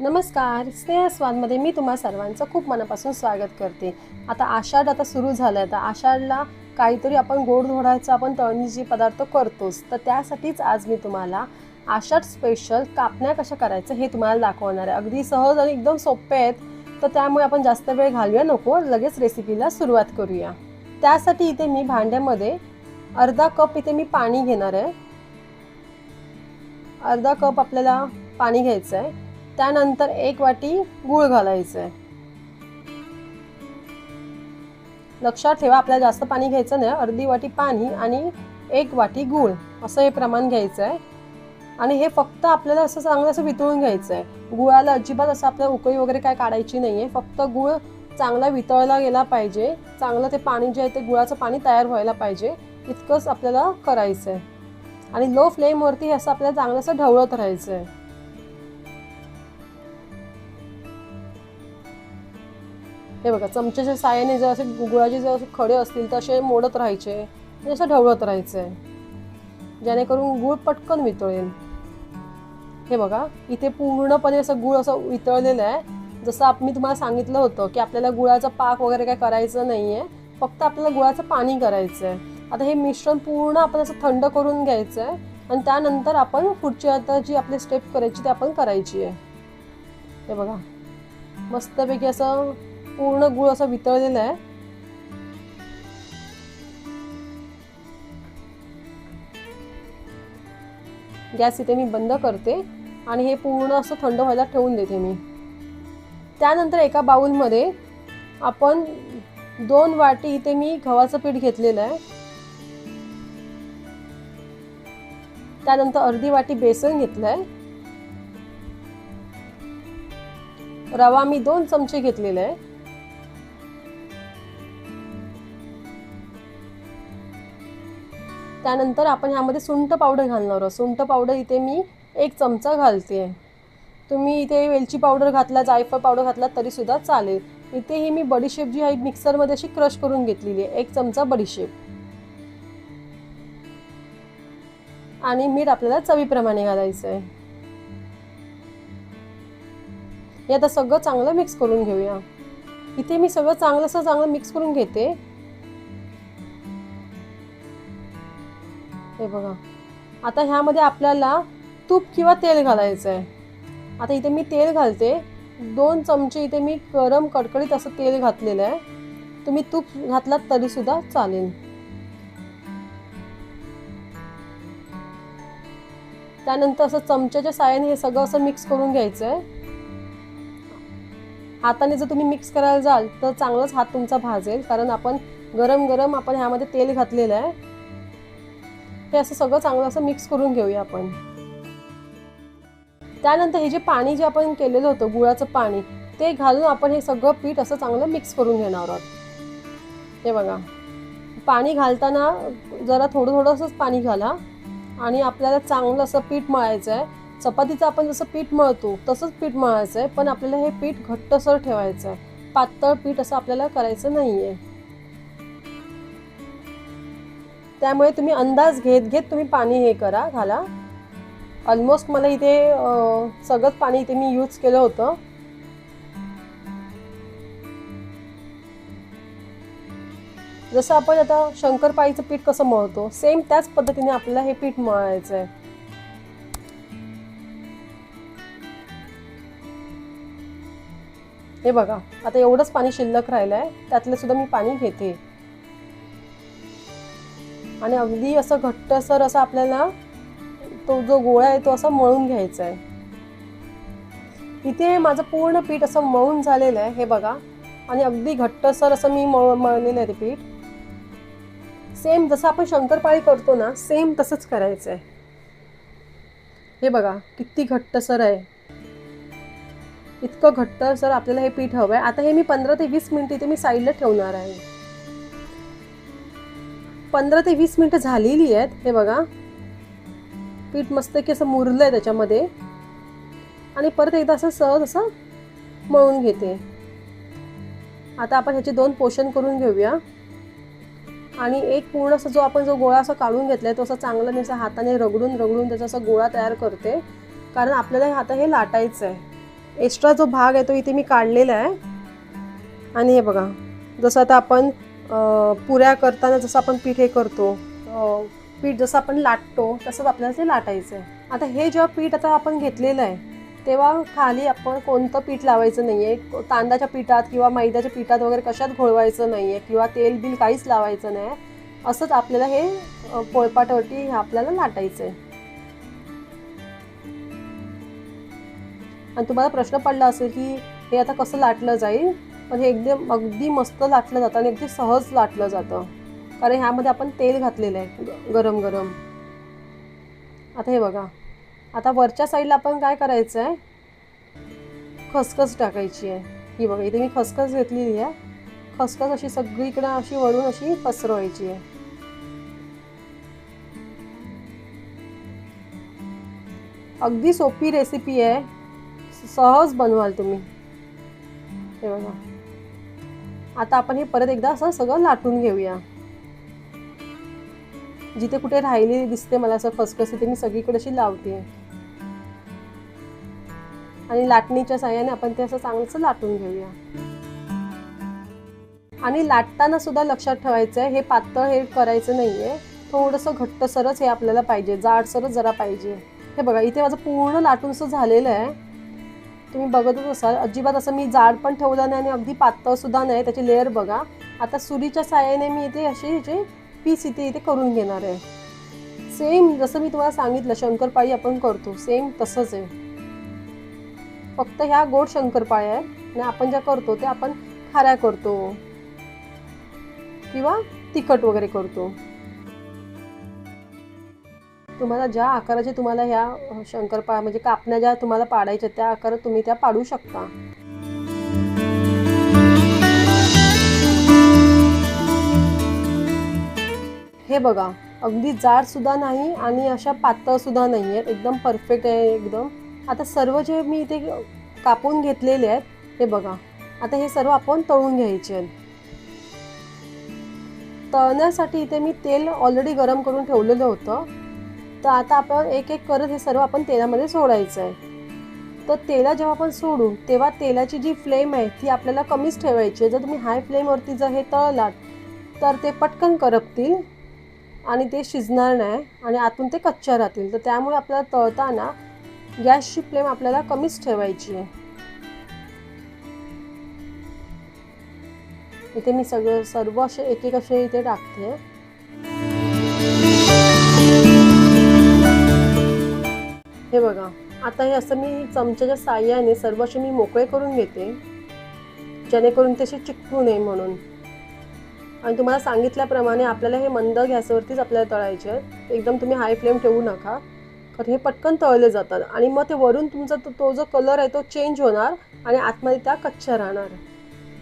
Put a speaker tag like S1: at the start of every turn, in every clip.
S1: नमस्कार स्नेहस्वादमध्ये मी तुम्हा सर्वांचं खूप मनापासून स्वागत करते. आता आषाढ आता सुरू झालं आहे तर आषाढला काहीतरी आपण गोड धोडायचं आपण तळणीचे पदार्थ करतोच. तर त्यासाठीच आज मी तुम्हाला आषाढ स्पेशल कापण्या कशा करायचं हे तुम्हाला दाखवणार आहे. अगदी सहज आणि एकदम सोपे आहेत. तर त्यामुळे आपण जास्त वेळ घालूया नको. लगेच रेसिपीला सुरुवात करूया. त्यासाठी इथे मी भांड्यामध्ये अर्धा कप इथे मी पाणी घेणार आहे. अर्धा कप आपल्याला पाणी घ्यायचं आहे त्यानंतर एक वाटी गूळ घालायचं आहे लक्षात ठेवा आपल्याला जास्त पाणी घ्यायचं नाही. अर्धी वाटी पाणी आणि एक वाटी गूळ असं हे प्रमाण घ्यायचं आहे आणि हे फक्त आपल्याला असं चांगलं असं वितळून घ्यायचं आहे गुळाला अजिबात असं आपल्याला उकळी वगैरे काय काढायची नाही आहे फक्त गूळ चांगला वितळला गेला पाहिजे. चांगलं ते पाणी जे आहे ते गुळाचं पाणी तयार व्हायला पाहिजे. इतकंच आपल्याला करायचं आहे आणि लो फ्लेमवरती हे असं आपल्याला चांगलं असं ढवळत राहायचं आहे हे बघा चमच्याच्या साह्याने जर असे गुळाचे जर असे खडे असतील तर असे मोडत राहायचे आणि असं ढवळत राहायचं. आहे जेणेकरून गूळ पटकन वितळेल. हे बघा इथे पूर्णपणे असं गूळ असं वितळलेलं आहे. जसं आप मी तुम्हाला सांगितलं होतं की आपल्याला गुळाचा पाक वगैरे काय करायचं नाही आहे फक्त आपल्याला गुळाचं पाणी करायचं आहे आता हे मिश्रण पूर्ण आपण असं थंड करून घ्यायचं आहे आणि त्यानंतर आपण पुढची आता जी आपली स्टेप करायची ती आपण करायची आहे हे बघा मस्तपैकी असं पूर्ण गुळ असं वितळलेला आहे. गॅस इथे मी बंद करते आणि हे पूर्ण असं थंड व्हायला ठेवून देते मी. त्यानंतर एका बाऊलमध्ये आपण दोन वाटी इथे मी गव्हाचं पीठ घेतलेलं आहे. त्यानंतर अर्धी वाटी बेसन घेतलं आहे. रवा मी दोन चमचे घेतलेले आहे. त्यानंतर आपण ह्यामध्ये सुंठ पावडर घालणार आहोत. सुंठ पावडर इथे मी एक चमचा घालते. आहे तुम्ही इथे वेलची पावडर घातला जायफळ पावडर घातला तरीसुद्धा चालेल. इथे ही मी बडीशेप जी आहे मिक्सरमध्ये अशी क्रश करून घेतलेली आहे. एक चमचा बडीशेप आणि मीठ आपल्याला चवीप्रमाणे घालायचं आहे. हे आता सगळं चांगलं मिक्स करून घेऊया. इथे मी सगळं चांगलं असं चांगलं मिक्स करून घेते. हे बघा. आता ह्यामध्ये आपल्याला तूप किंवा तेल घालायचं आहे आता इथे मी तेल घालते. दोन चमचे इथे मी गरम कडकडीत असं तेल घातलेलं आहे. तुम्ही तूप घातलात तरीसुद्धा चालेल. त्यानंतर असं चमच्याच्या साह्याने हे सगळं असं मिक्स करून घ्यायचं आहे हाताने जर तुम्ही मिक्स करायला जाल तर चांगलाच हात तुमचा भाजेल. कारण आपण गरम गरम आपण ह्यामध्ये तेल घातलेलं आहे. हे असं सगळं चांगलं असं मिक्स करून घेऊया आपण. त्यानंतर हे जे पाणी जे आपण केलेलं होतं गुळाचं पाणी ते घालून आपण हे सगळं पीठ असं चांगलं मिक्स करून घेणार आहोत. हे बघा. पाणी घालताना जरा थोडं थोडंसंच पाणी घाला आणि आपल्याला चांगलं असं पीठ मळायचं आहे चपातीचं आपण जसं पीठ मळतो तसंच पीठ मळायचं आहे पण आपल्याला हे पीठ घट्टसर ठेवायचं आहे पातळ पीठ असं आपल्याला करायचं नाही आहे त्यामुळे तुम्ही अंदाज घेत घेत तुम्ही पाणी हे करा घाला. ऑलमोस्ट मला इथे सगळंच पाणी इथे मी यूज केलं होतं. जसं आपण आता शंकरपाळीचं पीठ कसं मळतो सेम त्याच पद्धतीने आपल्याला हे पीठ मळायचं आहे हे बघा आता एवढंच पाणी शिल्लक राहिलं आहे त्यातलं सुद्धा मी पाणी घेते. आणि अगदी असं घट्टसर असं आपल्याला तो जो गोळा आहे तो असा मळून घ्यायचा आहे. इथे माझं पूर्ण पीठ असं मळून झालेलं आहे हे बघा. आणि अगदी घट्टसर असं मी मळ मळलेलं आहे ते पीठ. सेम जसं आपण शंकरपाळी करतो ना सेम तसंच करायचं आहे. हे बघा किती घट्टसर आहे. इतकं घट्टसर आपल्याला हे पीठ हवं आहे आता हे मी पंधरा ते वीस मिनिट इथे मी साईडला ठेवणार आहे. पंधरा ते वीस मिनिटं झालेली आहेत. हे बघा. पीठ मस्त की असं मुरलं आहे त्याच्यामध्ये. आणि परत एकदा असं सहज असं मळून घेते. आता आपण ह्याचे दोन पोषण करून घेऊया. आणि एक पूर्ण असा जो आपण जो गोळा असा काढून घेतला आहे तो असा चांगला मी असा हाताने रगडून रगडून त्याचा असा गोळा तयार करते. कारण आपल्याला हे आता हे लाटायचं आहे एक्स्ट्रा जो भाग आहे तो इथे मी काढलेला आहे. आणि हे बघा. जसं आता आपण पुऱ्या करताना जसं आपण पीठ हे करतो पीठ जसं आपण लाटतो तसंच आपल्याला ते लाटायचं आहे आता हे जेव्हा पीठ आता आपण घेतलेलं आहे तेव्हा खाली आपण कोणतं पीठ लावायचं नाही आहे तांदळाच्या पिठात किंवा मैद्याच्या पिठात वगैरे कशात घोळवायचं नाही आहे किंवा तेल बिल काहीच लावायचं नाही. असंच आपल्याला हे अ, पोळपाटावरती हे आपल्याला लाटायचं आहे आणि तुम्हाला प्रश्न पडला असेल की हे आता कसं लाटलं जाईल? पण हे एकदम अगदी मस्त लाटलं जातं आणि अगदी सहज लाटलं जातं. कारण ह्यामध्ये आपण तेल घातलेलं आहे गरम गरम. आता हे बघा. आता वरच्या साईडला आपण काय करायचं आहे? खसखस टाकायची आहे. ही बघा इथे मी खसखस घेतलेली आहे. खसखस अशी सगळीकडे अशी वळून अशी पसरवायची आहे. अगदी सोपी रेसिपी आहे. सहज बनवाल तुम्ही. हे बघा. आता आपण हे परत एकदा असं सगळं लाटून घेऊया. जिथे कुठे राहिली दिसते मला असं खसखस तिथे मी सगळीकडे अशी लावते. आणि लाटणीच्या साह्याने आपण ते असं चांगलंच लाटून घेऊया. आणि लाटताना सुद्धा लक्षात ठेवायचं आहे हे पातळ हे करायचं नाही आहे थोडंसं घट्टसरच हे आपल्याला पाहिजे जाडसरच जरा पाहिजे. हे बघा इथे माझं पूर्ण लाटूनसं झालेलं आहे. तुम्ही बघतच असाल. अजिबात असं मी जाड पण ठेवलं नाही आणि अगदी पातळसुद्धा नाही. त्याची लेअर बघा. आता सुरीच्या साह्याने मी इथे अशी ह्याचे पीस इथे इथे करून घेणार आहे. सेम जसं मी तुम्हाला सांगितलं शंकरपाळी आपण करतो. सेम तसंच आहे. फक्त ह्या गोड शंकरपाळ्या आहेत. आणि आपण ज्या करतो ते आपण खाऱ्या करतो. किंवा तिखट वगैरे करतो. तुम्हाला ज्या आकाराचे तुम्हाला ह्या शंकरपाळ्या म्हणजे कापण्या ज्या तुम्हाला पाडायच्या त्या आकारात तुम्ही त्या पाडू शकता. हे बघा अगदी जाड सुद्धा नाही आणि अशा पातळ सुद्धा नाही आहेत. एकदम परफेक्ट आहे एकदम. आता सर्व जे मी इथे कापून घेतलेले आहेत हे बघा. आता हे सर्व आपण तळून घ्यायचे आहेत. तळण्यासाठी इथे मी तेल ऑलरेडी गरम करून ठेवलेलं होतं. तर आता आपण एक एक करत हे सर्व आपण तेलामध्ये सोडायचं आहे. तर तेला जेव्हा आपण सोडू तेव्हा तेलाची जी फ्लेम आहे ती आपल्याला कमीच ठेवायची आहे. जर तुम्ही हाय फ्लेमवरती जर हे तळलात तर ते पटकन करपतील आणि ते शिजणार नाही आणि आतून ते कच्च्या राहतील. तर त्यामुळे आपल्याला तळताना गॅसची फ्लेम आपल्याला कमीच ठेवायची आहे. इथे मी सगळं सर्व असे एक एक असे इथे टाकते. हे बघा आता हे असं मी चमच्याच्या साह्याने सर्व असे मी मोकळे करून घेते जेणेकरून ते असे चिकटू नये म्हणून. आणि तुम्हाला सांगितल्याप्रमाणे आपल्याला हे मंद गॅसवरतीच आपल्याला तळायचे आहेत. एकदम तुम्ही हाय फ्लेम ठेवू नका. कारण हे पटकन तळले जातात आणि मग ते वरून तुमचा तो- तो जो कलर आहे तो चेंज होणार आणि आतमध्ये त्या कच्च्या राहणार.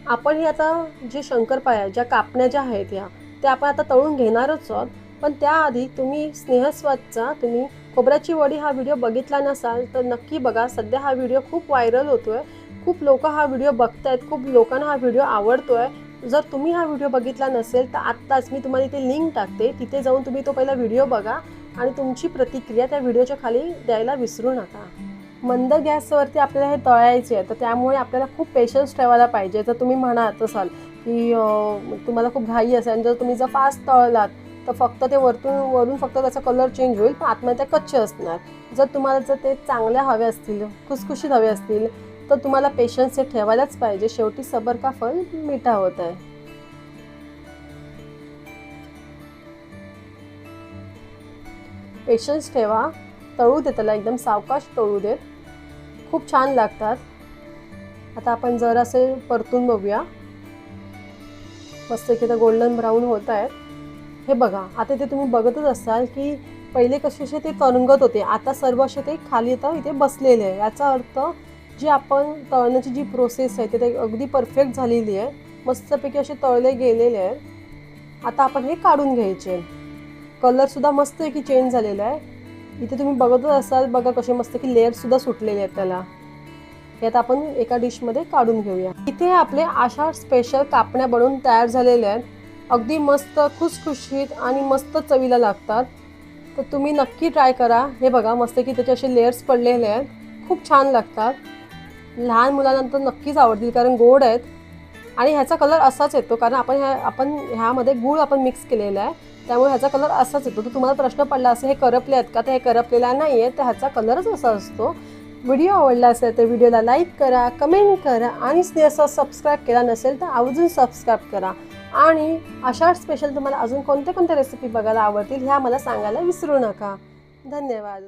S1: आपण हे आता जे शंकरपाया ज्या कापण्या ज्या आहेत ह्या त्या आपण आता तळून घेणारच आहोत. पण त्याआधी तुम्ही स्नेहस्वादचा तुम्ही खोबऱ्याची वडी हा व्हिडिओ बघितला नसाल तर नक्की बघा. सध्या हा व्हिडिओ खूप व्हायरल होतोय. खूप लोक हा व्हिडिओ बघतायत. खूप लोकांना हा व्हिडिओ आवडतोय. जर तुम्ही हा व्हिडिओ बघितला नसेल तर आत्ताच मी तुम्हाला इथे लिंक टाकते. तिथे जाऊन तुम्ही तो पहिला व्हिडिओ बघा आणि तुमची प्रतिक्रिया त्या व्हिडिओच्या खाली द्यायला विसरू नका. मंद गॅसवरती आपल्याला हे तळायचे आहे तर त्यामुळे आपल्याला खूप पेशन्स ठेवायला पाहिजे. जर तुम्ही म्हणत असाल की तुम्हाला खूप घाई असेल आणि जर तुम्ही जर फास्ट तळलात तर फक्त ते वरतून वरून फक्त त्याचा कलर चेंज होईल पण आतमध्ये ते कच्चे असणार. जर तुम्हाला जर ते चांगल्या हवे असतील खुसखुशीत हवे असतील तर तुम्हाला पेशन्स हे ठेवायलाच पाहिजे. शेवटी सबर का फल मिठा होत आहे. पेशन्स ठेवा. तळू दे त्याला एकदम सावकाश तळू देत. खूप छान लागतात. आता आपण जरासे परतून बघूया. मस्त की गोल्डन ब्राऊन होत आहेत. हे बघा आता ते तुम्ही बघतच असाल की पहिले कसे असे ते तरंगत होते. आता सर्व असे ते खाली आता इथे बसलेले आहे. याचा अर्थ जी आपण तळण्याची जी प्रोसेस आहे ते ते अगदी परफेक्ट झालेली आहे. मस्तपैकी असे तळले गेलेले आहेत आता आपण हे काढून घ्यायचे कलरसुद्धा मस्त आहे की चेंज झालेला आहे. इथे तुम्ही बघतच असाल बघा कसे मस्त की लेअरसुद्धा सुटलेले आहेत त्याला. हे आता आपण एका डिशमध्ये काढून घेऊया. इथे आपले आशा स्पेशल कापण्या बनवून तयार झालेल्या आहेत. अगदी मस्त खुसखुशीत आणि मस्त चवीला लागतात. तर तुम्ही नक्की ट्राय करा. हे बघा मस्त की त्याचे असे लेअर्स पडलेले आहेत. खूप छान लागतात. लहान मुलांना नक्कीच आवडतील कारण गोड आहेत. आणि ह्याचा कलर असाच येतो कारण आपण ह्या आपण ह्यामध्ये गूळ आपण मिक्स केलेला आहे. त्यामुळे ह्याचा कलर असाच येतो. तर तुम्हाला प्रश्न पडला असेल हे करपले आहेत का? तर हे करपलेला नाही आहे तर ह्याचा कलरच असा असतो. व्हिडिओ आवडला असेल तर व्हिडिओला लाईक करा कमेंट करा आणि स्नेहसा सबस्क्राईब केला नसेल तर आवर्जून सबस्क्राईब करा. आणि अशा स्पेशल तुम्हाला अजून कोणत्या कोणत्या रेसिपी बघायला आवडतील ह्या मला सांगायला विसरू नका. धन्यवाद.